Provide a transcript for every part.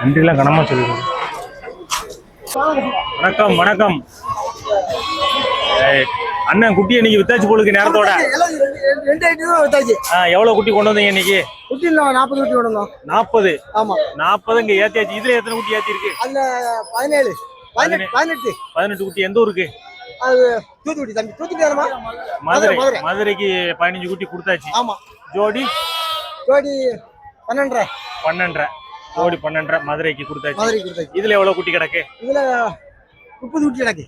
நன்றிலாம் கனமா சொல்லிடுங்க வணக்கம் வணக்கம். அண்ணன் குட்டியை இன்னைக்கு வித்தாச்சு போலுக்கு நேரத்தோட. எவ்வளவு குட்டி கொண்டு வந்தீங்க இன்னைக்கு குட்டி இல்லை நாற்பது குட்டி விடணும் நாற்பது ஆமா. நாற்பது இங்க ஏத்தியாச்சு. இதுல எத்தனை குட்டி ஏத்தி இருக்கு பதினேழு. பதினெட்டு பதினெட்டு. குட்டி. எந்த ஊருக்கு? அது தூத்துக்குடி தம்பி. தூத்துக்குடி மதுரை. மதுரைக்கு பதினஞ்சு குட்டி கொடுத்தாச்சு. ஆமா. ஜோடி? ஜோடி பன்னெண்டரை. பன்னெண்டரை. ஜோடி பன்னெண்டரை மதுரைக்கு கொடுத்தாச்சு. மதுரை கொடுத்தாச்சு. இதுல எவ்வளவு குட்டி கிடக்கு? இதுல முப்பது குட்டி எனக்கு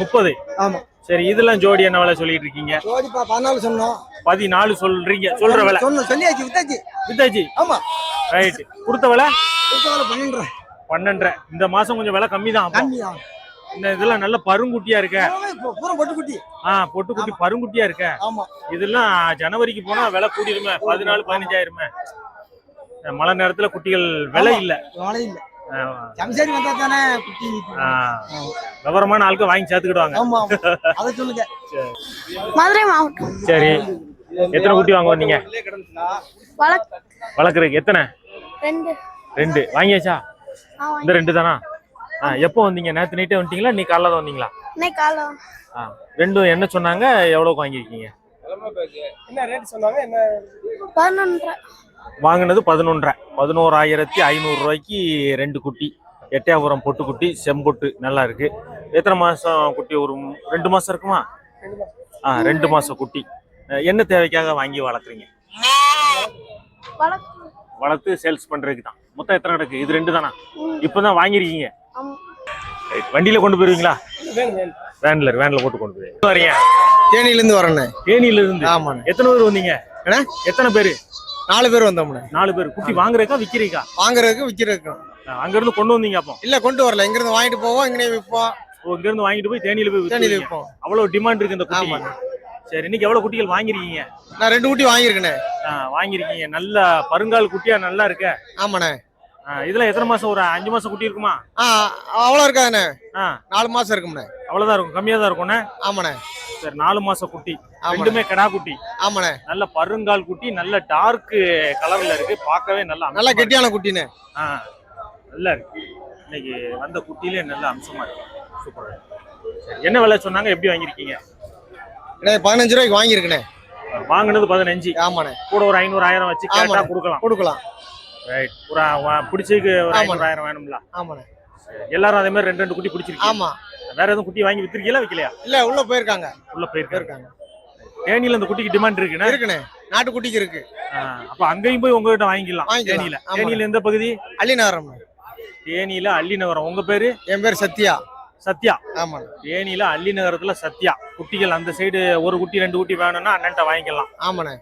முப்பது? ஆமா. சரி இதெல்லாம் ஜோடி என்ன விலை சொல்லிட்டு இருக்கீங்க? ஜோடி பதினாலு சொன்னோம். பதினாலு சொல்றீங்க சொல்ற விலை. சொன்னோம் சொல்லியாச்சு வித்தாச்சு. வித்தாச்சு? ஆமா. ரைட் கொடுத்த விலை? கொடுத்தவரை பன்னெண்டரை. பன்னெண்டரை. இந்த மாசம் கொஞ்சம் விலை கம்மி தான் கம்மி தான். இந்த இதெல்லாம் நல்ல பருங்குட்டியா இருக்க? இப்போ பூரா பொட்டு குட்டி ஆ பொட்டு குட்டி பருங்குட்டியா இருக்க? ஆமா. இதெல்லாம் ஜனவரிக்கு போனா விலை கூடிருமே பதினாலு பதினஞ்சாயிருமே. மழை நேரத்துல குட்டிகள் விலை இல்ல. வேலை இல்லை. ஆ, சம்சாரி வந்தா தானே குட்டி ஆ, விவரமான ஆளுக்கு வாங்கி சேர்த்துக்கிடுவாங்க. ஆமா ஆமா. அதை சொல்லுங்க. மதுரை மாவட்டம். சரி. எத்தனை குட்டி வாங்க வந்தீங்க? வழக் வளர்க்குறதுக்கு எத்தனை? ரெண்டு. ரெண்டு. வாங்கியாச்சா? இந்த ரெண்டு தானா? ஆ எப்போ வந்தீங்க? நேற்று நைட்டே வந்துட்டீங்களா? நீ காலைல தான் வந்தீங்களா? இன்னைக்கு ஆ. ரெண்டும் என்ன சொன்னாங்க? எவ்வளோக்கு வாங்கியிருக்கீங்க? பதினொன்றரை. வாங்கினது பதினொன்றரை. பதினோராயிரத்தி ஐநூறு ரூபாய்க்கு ரெண்டு குட்டி. எட்டயபுரம் பொட்டு குட்டி செம்பொட்டு நல்லா இருக்கு. எத்தனை மாசம் குட்டி? ஒரு ரெண்டு மாசம் இருக்குமா? ஆ ரெண்டு மாசம் குட்டி. என்ன தேவைக்காக வாங்கி வளர்க்குறீங்க? வளர்த்து சேல்ஸ் பண்றதுக்கு தான். மொத்தம் எத்தனை கிடக்கு? இது ரெண்டு தானா? இப்பதான் வாங்கிருக்கீங்க ஆமா. ரைட். வண்டியில கொண்டு போயிருவீங்களா? வேன்ல வேன்ல போட்டு கொண்டு போய். வரீங்க தேனியிலேருந்து வரேண்ணே. தேனியில இருந்து ஆமாண்ணே. எத்தனை பேர் வந்தீங்க? எத்தனை பேரு? நாலு பேர் வந்தோம்ண்ணே நாலு பேர். குட்டி வாங்குறதுக்கா விக்கிறீக்கா வாங்குறதுக்கு விற்கிறதுக்கு அங்க இருந்து கொண்டு வந்தீங்க அப்போ? இல்ல கொண்டு வரல. இங்கிருந்து வாங்கிட்டு போவோம் இங்கே விற்போம் இங்க இருந்து வாங்கிட்டு போய் தேனியில போய் தேனியில். விற்போம் அவ்வளவு டிமாண்ட் இருக்கு இந்த குட்டி. சரி இன்னைக்கு எவ்வளவு குட்டிகள் வாங்கிருக்கீங்க நான் ரெண்டு குட்டி வாங்கியிருக்கேண்ணே ஆ, வாங்கிருக்கீங்க நல்ல பருங்கால் குட்டியா நல்லா இருக்க? ஆமாண்ணே. இதுல எத்தனை மாசம் ஒரு அஞ்சு மாசம் குட்டி இருக்குமா? ஆ அவ்வளோ இருக்காதுண்ணே. நாலு மாசம் இருக்கும்ண்ணே. அவ்வளவுதான் இருக்கும். கம்மியா தான் இருக்கும்ண்ணே? ஆமாண்ணே. சரி நாலு மாசம் குட்டி. ரெண்டுமே கடா குட்டி. ஆமாண்ணே. நல்ல பருங்கால் குட்டி நல்ல டார்க் கலர்ல இருக்கு. பார்க்கவே நல்லா நல்லா. கெட்டியான குட்டிண்ணே. ஆ நல்லா இருக்கு. இன்னைக்கு வந்த குட்டிலே நல்ல அம்சமா இருக்கு. சூப்பரா. என்ன விலை சொன்னாங்க? எப்படி வாங்கிருக்கீங்க அண்ணே பதினஞ்சு ரூபாய்க்கு வாங்கியிருக்கேண்ணே. வாங்குனது பதினஞ்சு. ஆமாண்ணே. கூட ஒரு ஐநூறு ஆயிரம் வச்சு கேட்டா. கொடுக்கலாம். கொடுக்கலாம். ரைட் ஒரு பிடிச்சதுக்கு ஒரு ஆமாண்ணே. ஐநூறு ஆயிரம் வேணும்ல. ஆமாண்ணே. எல்லாரும் அதே மாதிரி ரெண்டு ரெண்டு குட்டி பிடிச்சிருக்கீங்க. ஆமா. வேற எதுவும் குட்டி வாங்கி வித்திருக்கீங்களா விக்கலையா? இல்ல உள்ள போயிருக்காங்க. உள்ள போயிருக்காங்க. தேனியில இந்த குட்டிக்கு டிமாண்ட் இருக்குண்ணே? இருக்குண்ணே. நாட்டு குட்டிக்கு இருக்கு. அப்ப அங்கேயும் போய் உங்ககிட்ட வாங்கிக்கலாம். தேனியில. தேனியில எந்த பகுதி? அள்ளிநகரம். தேனியில அள்ளிநகரம். உங்க பேரு? என் பேர் சத்யா. சத்யா. ஆமாண்ணே. தேனியில அள்ளிநகரத்துல சத்யா. குட்டிகள் அந்த சைடு ஒரு குட்டி ரெண்டு குட்டி வேணும்னா அண்ணன்ட்ட வாங்கிக்கலாம். ஆமாண்ணே.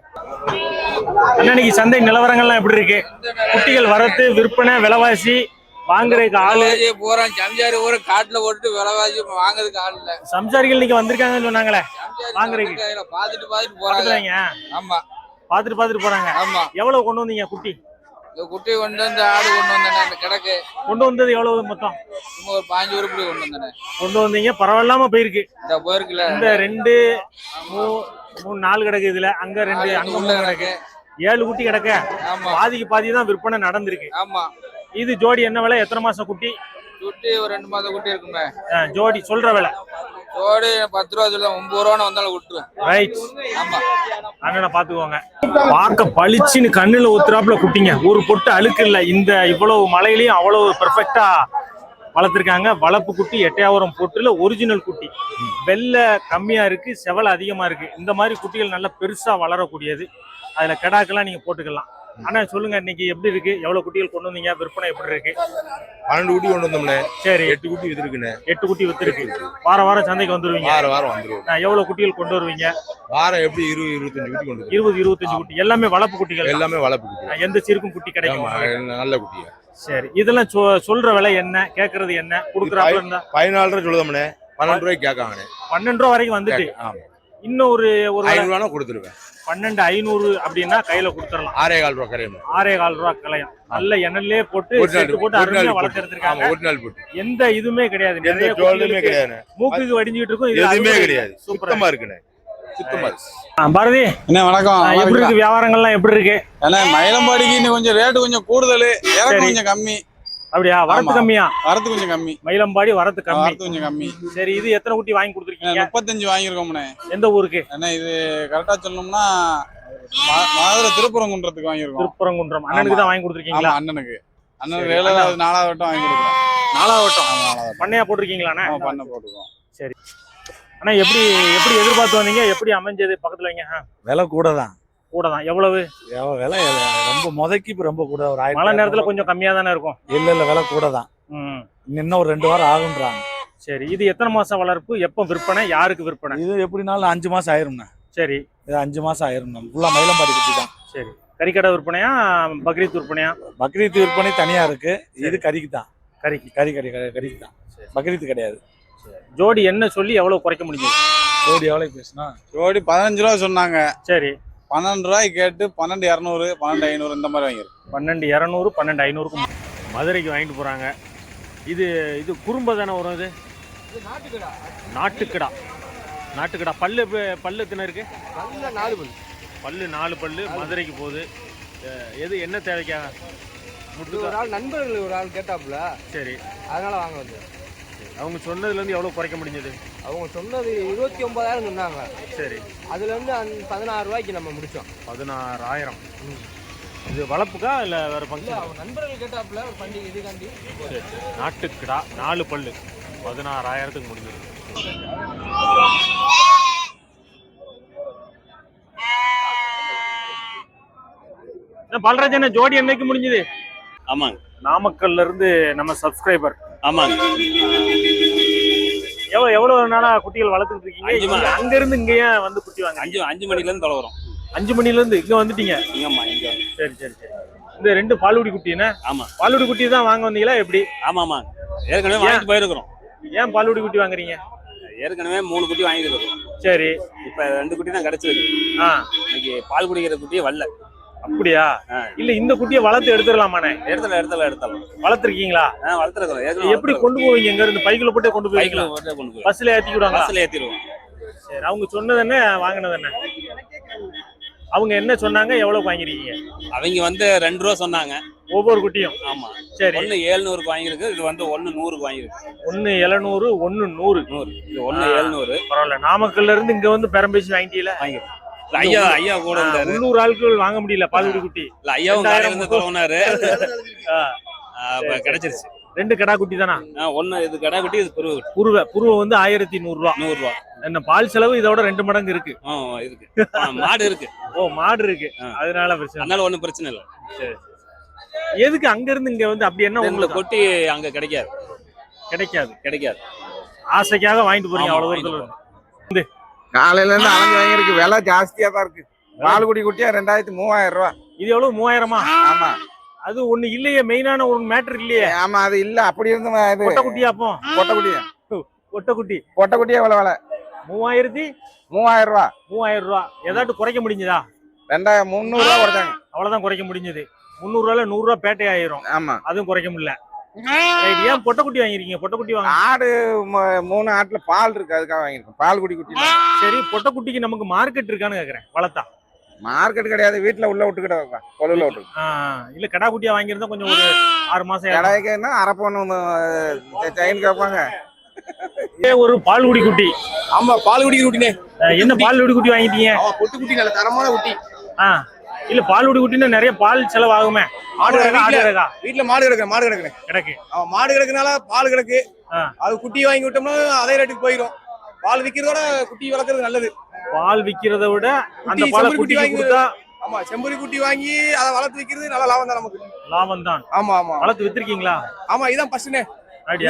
அண்ணனுக்கு சந்தை நிலவரங்கள்லாம் எப்படி இருக்கு? குட்டிகள் வரத்து விற்பனை விலைவாசி வாங்குறதுக்கு ஆளு. போறான் சம்சாரி ஊர காட்டுல போட்டு விலைவாசி வாங்குறதுக்கு ஆள் இல்ல. சம்சாரிகள் இன்னைக்கு வந்திருக்காங்கன்னு சொன்னாங்களே. வாங்குறதுக்கு. பாத்துட்டு பாத்துட்டு போறாங்க. ஆமா. பாத்துட்டு பாத்துட்டு போறாங்க. ஆமா. எவ்வளவு கொண்டு வந்தீங்க குட்டி? இந்த குட்டி கொண்டு வந்து ஆடு கொண்டு வந்தேன் அந்த கிடக்கு. கொண்டு வந்தது எவ்வளவு மொத்தம்? சும்மா ஒரு பாஞ்சு உருப்படி கொண்டு வந்தேன். கொண்டு வந்தீங்க. பரவாயில்லாம போயிருக்கு. இந்த போயிருக்குல இந்த ரெண்டு மூணு நாலு கிடக்கு இதுல. அங்க ரெண்டு அங்க கிடக்கு. ஏழு குட்டி கிடக்க. ஆமா. பாதிக்கு பாதி தான் விற்பனை நடந்திருக்கு. ஆமா. இது ஜோடி என்ன விலை? எத்தனை மாசம் குட்டி? குட்டி ஒரு ரெண்டு மாதம் குட்டி இருக்குமே. ஜோடி சொல்ற விலை. ஜோடி பத்து ரூபா சொல்ல ஒன்பது ரூபான்னு வந்தாலும் விட்டுருவேன் ரைட் ஆமா. அண்ணனை பாத்துக்கோங்க பார்க்க பளிச்சுன்னு கண்ணுல ஊத்துறாப்புல குட்டிங்க. ஒரு பொட்டு அழுக்கு இல்ல. இந்த இவ்வளவு மழையிலயும் அவ்வளவு பெர்ஃபெக்டா வளர்த்துருக்காங்க. வளர்ப்பு குட்டி எட்டையாவரம் பொட்டுல ஒரிஜினல் குட்டி. வெள்ளை கம்மியா இருக்கு செவலை அதிகமா இருக்கு. இந்த மாதிரி குட்டிகள் நல்லா பெருசா வளரக்கூடியது. அதுல கெடாக்கெல்லாம் நீங்க போட்டுக்கலாம். ஆனா சொல்லுங்க இன்னைக்கு எப்படி இருக்கு? எவ்வளவு குட்டிகள் கொண்டு வந்தீங்க? விற்பனை எப்படி இருக்கு? பன்னெண்டு குட்டி கொண்டு வந்தோம்ண்ணே. சரி. எட்டு குட்டி வித்துருக்குண்ணே. எட்டு குட்டி வித்துருக்கு. வாரம் வாரம் சந்தைக்கு வந்துருவீங்க. வாரம் வாரம் வந்துருவோம். நான் எவ்வளவு குட்டிகள் கொண்டு வருவீங்க? வாரம் எப்படி இருபது இருபத்தஞ்சு குட்டி கொண்டு இருபது இருபத்தஞ்சு குட்டி. எல்லாமே வளர்ப்பு குட்டிகள். எல்லாமே வளர்ப்பு குட்டி எந்த சீருக்கும் குட்டி கிடைக்கும். நல்ல குட்டியா? சரி. இதெல்லாம் சொல்ற விலை என்ன? கேக்குறது என்ன? குடுக்கறாப்புல இருந்தா? பதினாலு ரூபா சொல்லுதோம்ண்ணே. பன்னெண்டு ரூபாய்க்கு கேட்காங்கண்ணே. பன்னெண்டு ரூபா வரைக்கும் வந்துட்டு. இன்னும் ஒரு ஒரு ஐநூறு ரூபா கொடுத்துருவேன். பன்னெண்டு ஐநூறு அப்படின்னா கையில கொடுத்துடலாம். ஆறே கால் ரூபா கரையணும் ஆறே கால் ரூபா கலையம் நல்ல எண்ணெயிலே போட்டு போட்டு அருமையா ஒரு நாள் போட்டு. எந்த இதுவுமே கிடையாது. நிறைய கிடையாதுண்ணே மூக்குக்கு வடிஞ்சிட்டு இருக்கும். இது எதுவுமே கிடையாது. சூப்பரா சுத்தமா இருக்குண்ணே. சுத்தமா இருக்கு. ஆ, பாரதி. என்ன வணக்கம். எப்படி இருக்கு? வியாபாரங்கள்லாம் எப்படி இருக்கு? ஏன்னா மயிலம்பாடிக்கு இன்னும் கொஞ்சம் ரேட்டு கொஞ்சம் கூடுதல். கொஞ்சம் கம்மி. அப்படியா? வரத்து. கம்மியா? வரது கொஞ்சம் கம்மி. மயிலம்பாடி வரத்து கம்மி. வரது கொஞ்சம் கம்மி. சரி இது எத்தனை குட்டி வாங்கி கொடுத்துருக்கீங்க? முப்பத்தஞ்சு வாங்கியிருக்கோம்ண்ணே எந்த ஊருக்கு? ஏன்னா இது கரெக்டா சொல்லணும்னா ம- மதுரை திருப்பரங்குன்றத்துக்கு வாங்கியிருக்கோம். திருப்பரங்குன்றம். அண்ணனுக்கு தான் வாங்கி கொடுத்துருக்கீங்களா? அண்ணனுக்கு. அண்ணனுக்கு சரி, ஏழாவது. நாலாவது வட்டம் வாங்கி கொடுக்குறோம் நாலாவது வட்டம். பண்ணையா போட்டிருக்கீங்களாண்ணே பண்ண போட்டுருக்கோம். அண்ணா எப்படி எப்படி எதிர்பார்த்து வந்தீங்க? எப்படி அமைஞ்சது? பக்கத்துல வைங்க விலை கூட தான். கூட தான் எவ்வளவு விலை? ரொம்ப முதக்கி இப்ப ரொம்ப கூட ஒரு ஆயிரத்தி மழை நேரத்துல. கொஞ்சம் கம்மியா தானே இருக்கும்? இல்ல இல்ல விலை கூட தான் ம். இன்னும் ஒரு ரெண்டு வாரம் ஆகுன்றாங்க சரி இது எத்தனை மாசம் வளர்ப்பு? எப்போ விற்பனை? யாருக்கு விற்பனை? இது எப்படினாலும் அஞ்சு மாசம் ஆயிரும்ண்ணே. சரி. இது அஞ்சு மாசம் ஆயிரும்ண்ணே. ஃபுல்லா மயிலம்பாடி குட்டி தான். சரி. கறிக்கடை விற்பனையா பக்ரீத் விற்பனையா? பக்ரீத் விற்பனை தனியா இருக்கு. இது கறிக்கு தான். கறிக்கு. கறி கறி கறி கறிக்கு தான். பக்ரீத் கிடையாது. ஜோடி என்ன சொல்லி எவ்வளவு குறைக்க முடிஞ்சது ஜோடி எவ்வளவு பேசுனா? ஜோடி பதினஞ்சு ரூபா சொன்னாங்க. சரி. பன்னெண்டு ரூபாய்க்கு கேட்டு பன்னெண்டு இரநூறு பன்னெண்டு ஐநூறு இந்த மாதிரி வாங்கியிருக்கோம் பன்னெண்டு இரநூறு பன்னெண்டு ஐநூறுக்கு மதுரைக்கு வாங்கிட்டு போறாங்க. இது இது குறும்ப தானே வரும் இது? நாட்டுக்கடா. நாட்டுக்கடா. பல்லு பல்லு எத்தனை இருக்கு? நாலு பல் பல்லு நாலு பல்லு. மதுரைக்கு போகுது. எது என்ன தேவைக்காக ஒரு ஆள் நண்பர்கள் ஒரு ஆள் கேட்டாப்புல. சரி. அதனால வாங்க வந்து அவங்க சொன்னதுல இருந்து எவ்வளவு குறைக்க முடிஞ்சது? அவங்க சொன்னது இருபத்தி ஒன்பதாயிரம் சொன்னாங்க. சரி. அதுல இருந்து அந்த பதினாறு ரூபாய்க்கு நம்ம முடிச்சோம். பதினாறாயிரம். இது வளர்ப்புக்கா இல்ல வேற ஃபங்க்ஷன் அவங்க நண்பர்கள் கேட்டாப்புல ஒரு பண்டிகை இதுக்காண்டி சரி நாட்டுக்கிடா நாலு பல்லு. பதினாறாயிரத்துக்கு முடிஞ்சது என்ன பாலராஜன் ஜோடி என்னைக்கு முடிஞ்சது? ஆமாங்க. நாமக்கல்ல இருந்து நம்ம சப்ஸ்கிரைபர் ஆமாங்க. எவ்வளவு எவ்வளவு நாளா குட்டிகள் வளர்த்துட்டு இருக்கீங்க? அங்க இருந்து இங்க ஏன் வந்து குட்டி வாங்க அஞ்சு அஞ்சு மணில இருந்து தொலை வரும் அஞ்சு மணில இருந்து இங்க வந்துட்டீங்க? இங்கம்மா இங்க. சரி சரி சரி. இந்த ரெண்டு பாலுடி குட்டி என்ன? ஆமா. பாலுடி குட்டி தான் வாங்க வந்தீங்களா? எப்படி? ஆமா ஆமா ஏற்கனவே வாங்கிட்டு போயிருக்கிறோம். ஏன் பாலுடி குட்டி வாங்குறீங்க? ஏற்கனவே மூணு குட்டி வாங்கியிருக்கிறோம். சரி. இப்ப ரெண்டு குட்டி தான் கிடைச்சிருக்கு. ஆ. இன்னைக்கு பால் குடிக்கிற குட்டியே வரல. அப்படியா. இல்ல இந்த குட்டியை வளர்த்து எடுத்துடலாமாண்ணே? எடுத்தல எடுத்தல எடுத்தலாம் வளர்த்துருக்கீங்களா? ஏற்கனவே எப்படி கொண்டு போவீங்க? இங்க இருந்து பைக்குல போட்டு கொண்டு பைக்ல போவீங்களா கொண்டு போய் பஸ்ல ஏத்தி விடுவாங்க பஸ்ல ஏத்திடுவோம். சரி அவங்க சொன்னது என்ன வாங்கினது என்ன அவங்க என்ன சொன்னாங்க? எவ்வளவு வாங்கிருக்கீங்க? அவங்க வந்து ரெண்டு ரூபா சொன்னாங்க. ஒவ்வொரு குட்டியும்? ஆமா. சரி. ஒண்ணு ஏழுநூறுக்கு வாங்கியிருக்கு இது வந்து ஒண்ணு நூறுக்கு வாங்கியிருக்கு. ஒன்னு எழுநூறு ஒன்னு நூறு. நூறு. இது ஒண்ணு ஆ. ஏழுநூறு பரவாயில்ல. நாமக்கல்ல இருந்து இங்க வந்து பெரம்பேசி வாங்கிட்டீல வாங்கியிருக்கு இல்ல, ஐயா ஐயா கூட இருந்தாரு. உள்ளூர் ஆட்கள் வாங்க முடியல பால்குடி குட்டி. இல்ல ஐயாவும் காலையில அப்ப கிடைச்சிருச்சு. ரெண்டு கடா குட்டி தானா? ஒண்ணு இது கடை குட்டி இது பெருவு புருவ புருவ வந்து ஆயிரத்தி நூறு ரூபா நூறு ரூபா என்ன பால் செலவு இதோட ரெண்டு மடங்கு இருக்கு. இருக்கு. மாடு இருக்கு. ஓ மாடு இருக்கு. அதனால பிரச்சனை அதனால ஒண்ணும் பிரச்சனை இல்லை. சரி எதுக்கு அங்க இருந்து இங்க வந்து அப்படி என்ன உங்களுக்கு? கொட்டி அங்க கிடைக்காது. கிடைக்காது. கிடைக்காது. ஆசைக்காக வாங்கிட்டு போறீங்க அவ்வளவு தூரத்துல. காலையில இருந்து அலைஞ்சு வாங்கியிருக்கு. விலை ஜாஸ்தியா தான் இருக்கு. பால்குடி குட்டியா ரெண்டாயிரத்தி மூவாயிரம் ரூபா. இது எவ்வளவு? மூவாயிரமா? ஆமா. அது ஒண்ணு இல்லையே மெயினான ஒரு மேட்டர் இல்லையே. ஆமா அது இல்ல. அப்படி இருந்து இது கொட்டை குட்டியா அப்போ? கொட்டை குட்டியா கொட்டை குட்டி கொட்டை குட்டியா எவ்வளவு விலை? மூவாயிரத்தி மூவாயிரம் ரூபா. மூவாயிரம் ரூபா. ஏதாட்டும் குறைக்க முடிஞ்சதா? ரெண்டாயிரம் முந்நூறு ரூபா குறைச்சாங்க. அவ்வளவுதான் குறைக்க முடிஞ்சது. முந்நூறு ரூபாயில நூறு ரூபா பேட்டை ஆயிரும். ஆமா. அதுவும் குறைக்க முடியல. ஏன் பொட்டை குட்டி வாங்கிருக்கீங்க பொட்டை குட்டி வாங்க. ஆடு மூணு ஆட்டுல பால் இருக்கு அதுக்காக வாங்கியிருக்கோம். பால்குடி குட்டி சரி பொட்டை குட்டிக்கு நமக்கு மார்க்கெட் இருக்கான்னு கேக்குறேன். வளர்த்தா மார்க்கெட் கிடையாது வீட்டுல உள்ள விட்டுக்கிட்ட கொழுல விட்டு ஆ, இல்ல கடா குட்டியா வாங்கியிருந்தா கொஞ்சம் ஒரு ஆறு மாசம் ஆயிடும். கடைக்குன்னா அரை பவுன் செயின் கேட்பாங்க. இதே ஒரு பால்குடி குட்டி. ஆமா பால் குடிக்கிற குட்டினே. என்ன பால்குடி குட்டி வாங்கிட்டீங்க? பொட்டு குட்டி நல்ல தரமான குட்டி. ஆ. இல்ல பால்குடி குட்டின்னா நிறைய பால் செலவாகுமே. ஆடு ரகா ஆடு ரகா வீட்டுல மாடு கிடக்கு மாடு கிடக்கு கிடக்கு. அவன் மாடு கிடக்குனால பால் கிடக்கு. அது குட்டி வாங்கி விட்டோம்னா அதே ரேட்டுக்கு போயிடும் பால் விக்கிறதோட குட்டி வளர்க்கறது நல்லது. பால் விக்கிறத விட அந்த பாலை குட்டி வாங்கி கொடுத்தா ஆமா செம்பரி குட்டி வாங்கி அதை வளர்த்து விக்கிறது நல்ல லாபம் தான் நமக்கு. லாபம் தான் ஆமா ஆமா. வளர்த்து வித்திருக்கீங்களா? ஆமா இதான் ஃபர்ஸ்ட்னே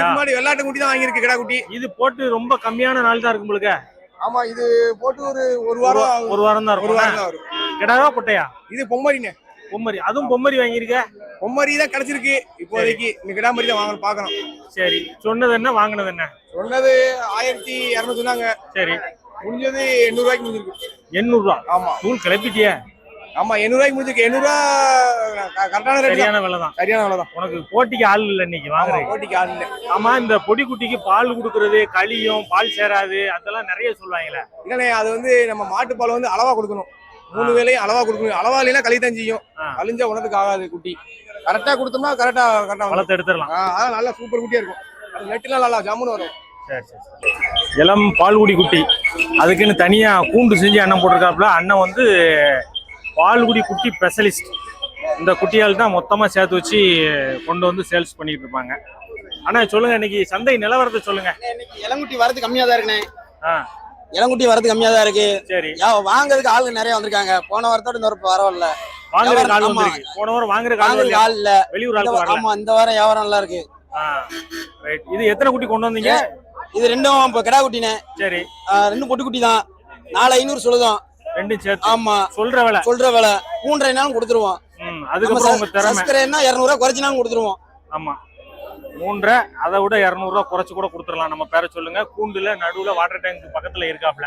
முன்னாடி வெள்ளாட்டு குட்டி தான் வாங்கியிருக்கு கிடா குட்டி. இது போட்டு ரொம்ப கம்மியான நாள் தான் இருக்கு உங்களுக்கு ஆமா இது போட்டு ஒரு ஒரு வாரம். ஒரு வாரம் தான் ஒரு வாரம் தான் வரும். கிடாவா பொட்டையா இது பொம்மரினே பொம்மரி. அதுவும் பொம்மரி வாங்கியிருக்க? பொம்மரி தான் கிடைச்சிருக்கு. இப்போதைக்கு இந்த கிடா மாதிரி தான் வாங்கணும் பார்க்கணும். சரி. சொன்னது என்ன வாங்கினது என்ன? சொன்னது ஆயிரத்தி இரநூறு சொன்னாங்க. சரி. முடிஞ்சது எண்ணூறு ரூபாய்க்கு முடிஞ்சிருக்கு. எண்ணூறு ரூபா? ஆமா. தூள் கிளப்பிட்டியே? ஆமா எண்ணூறு ரூபாய்க்கு முடிஞ்சிருக்கு. எண்ணூறு ரூபா கரெக்டான சரியான விலை தான். சரியான விலை தான். உனக்கு போட்டிக்கு ஆள் இல்லை இன்னைக்கு ஆமா வாங்குறீங்க போட்டிக்கு ஆள் இல்லை. ஆமா இந்த பொடி குட்டிக்கு பால் கொடுக்கறது களியும் பால் சேராது அதெல்லாம் நிறைய சொல்லுவாங்களே. இல்லண்ணே அது வந்து நம்ம மாட்டு பால் வந்து அளவா கொடுக்கணும். மூணு வேளையும் அளவா கொடுக்கணும். அளவா இல்லைன்னா களி ஆ. கழிஞ்சா உணத்துக்கு ஆகாது குட்டி. கரெக்டா கொடுத்தோம்னா கரெக்டா கரெக்டா வளர்த்து எடுத்துடலாம். அதான் நல்லா சூப்பர் குட்டியா இருக்கும். நெட்டுலாம் நல்லா ஜம்முன்னு வரும். சரி சரி சரி. இளம் பால்குடி குட்டி. அதுக்குன்னு தனியா கூண்டு செஞ்சு அண்ணன் போட்டிருக்காப்புல. அண்ணன் வந்து பால்குடி குட்டி ஸ்பெஷலிஸ்ட் இந்த குட்டியால் தான் மொத்தமா சேர்த்து வச்சு கொண்டு வந்து சேல்ஸ் பண்ணிட்டு இருப்பாங்க. அண்ணா சொல்லுங்க இன்னைக்கு சந்தை நிலவரத்தை சொல்லுங்க. இளங்குட்டி வரது கம்மியா தான் இருக்குண்ணே. ஆ. இளங்குட்டி வரது கம்மியா தான் இருக்கு. சரி. வாங்குறதுக்கு ஆளுங்க நிறைய வந்திருக்காங்க. போன வாரத்தோட இந்த வாரம் பரவாயில்ல வாங்குற கால் ஆமா. வந்துருக்கு. போன வாரம் வாங்குறதுக்கு? ஆள் இல்ல. வெளியூர் ஆமா இந்த வாரம் வியாபாரம் நல்லா இருக்கு. ரைட் இது எத்தனை குட்டி கொண்டு வந்தீங்க? இது ரெண்டும் இப்ப கிடா குட்டினே. சரி. ரெண்டும் பொட்டு குட்டி தான். நாலு ஐநூறு சொல்லுதோம். ரெண்டும் சேர்த்து. ஆமா. சொல்ற விலை. சொல்ற விலை. மூன்றரைனாலும் கொடுத்துருவோம். ம் அதுக்கப்புறம் சஸ்கரேன்னா இரநூறுவா குறைச்சினாலும் கொடுத்துருவோம். ஆமா. மூன்றரை அதை விட இரநூறுவா குறைச்சி கூட கொடுத்துடலாம். நம்ம பேரை சொல்லுங்க. கூண்டுல நடுவில் வாட்டர் டேங்க் பக்கத்தில் இருக்காப்ல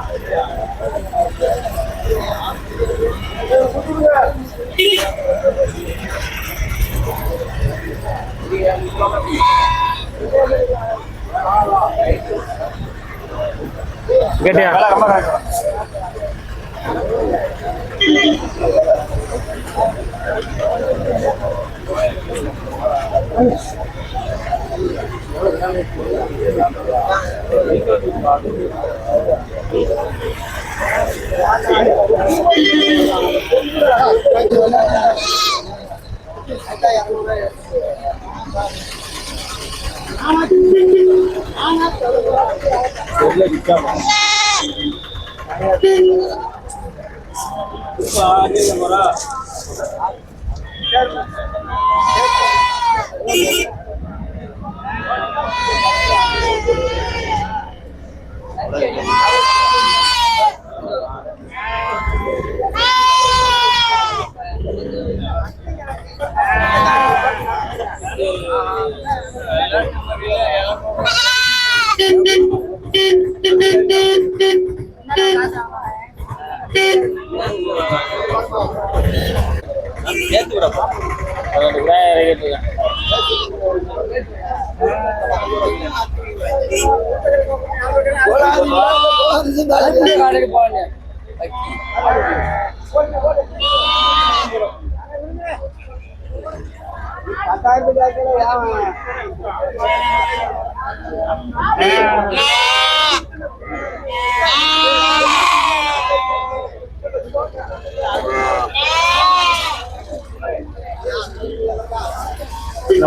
గట్టిగా Thank you. கேட்டியா என்ன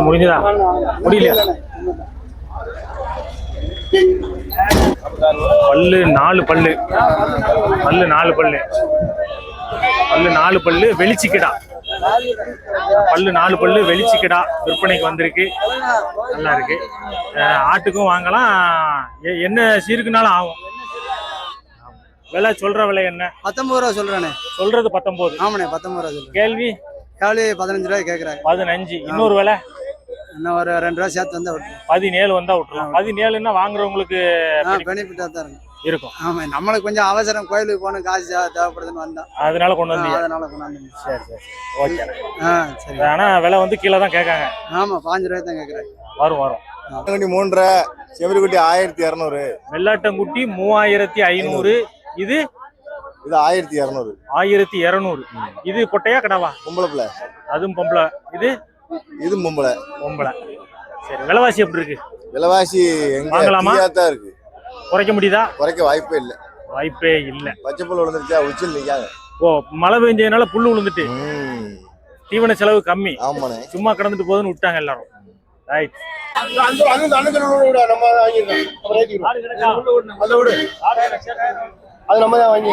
முடிஞ்சதா? முடியல பல்லு நாலு பல்லு. பல்லு நாலு பல்லு. பல்லு நாலு பல்லு வெளிச்சிக்கிடா. பல்லு நாலு பல்லு வெளிச்சிக்கிடா விற்பனைக்கு வந்திருக்கு. நல்லா இருக்கு. ஆட்டுக்கும் வாங்கலாம். என்ன சீருக்குனாலும் ஆகும். விலை சொல்ற விலை என்ன? பத்தொன்பது ரூபா சொல்றானே. சொல்றது பத்தொன்பது. ஆமாண்ணே பத்தொன்பது ரூபா கேள்வி? காவலி பதினஞ்சு ரூபாய் கேக்குறாங்க பதினஞ்சு. இன்னொரு விலை? இன்னும் ஒரு ரெண்டு ரூபா சேர்த்து வந்தா பதினேழு வந்தா விட்டுலாம் பதினேழுன்னா வாங்குறவங்களுக்கு பெனிஃபிட்டா தான் இருக்கும். இருக்கும். ஆமா நம்மளுக்கு கொஞ்சம் அவசரம். கோயிலுக்கு போகணும் காசு தேவை- தேவைப்படுதுன்னு வந்தோம் அதனால கொண்டு வந்தீங்க. அதனால கொண்டாந்து சரி சரி ஓகே ஆ சரி. ஆனா விலை வந்து கீழே தான் கேட்காங்க. ஆமா பாஞ்சு ரூபாய் தான் கேக்குறாங்க வரும் வரும். குட்டி மூன்றரை செவரிக்குட்டி ஆயிரத்தி இரநூறு. வெள்ளாட்டங்குட்டி மூவாயிரத்தி ஐநூறு. இது? இது ஆயிரத்தி இரநூறு. ஆயிரத்தி இரநூறு. இது பொட்டையா கடவா? பொம்பளை பிள்ளை. அதுவும் பொம்பளை. இது? இது பொம்பளை. பொம்பளை. சரி விலைவாசி எப்படி இருக்கு? விலைவாசி எங்க வாங்கலாமா? தான் இருக்கு. குறைக்க முடியுதா? குறைக்க வாய்ப்பே இல்லை. வாய்ப்பே இல்ல. பச்சை புல் விழுந்துருச்சா உச்சில் நிக்காங்க ஓ மழை பெஞ்சதுனால புல்லு விழுந்துட்டு. தீவன செலவு கம்மி. ஆமாண்ணே. சும்மா கிடந்துட்டு போகுதுன்னு விட்டாங்க எல்லாரும். ரைட் அது நம்ம தான் வாங்கி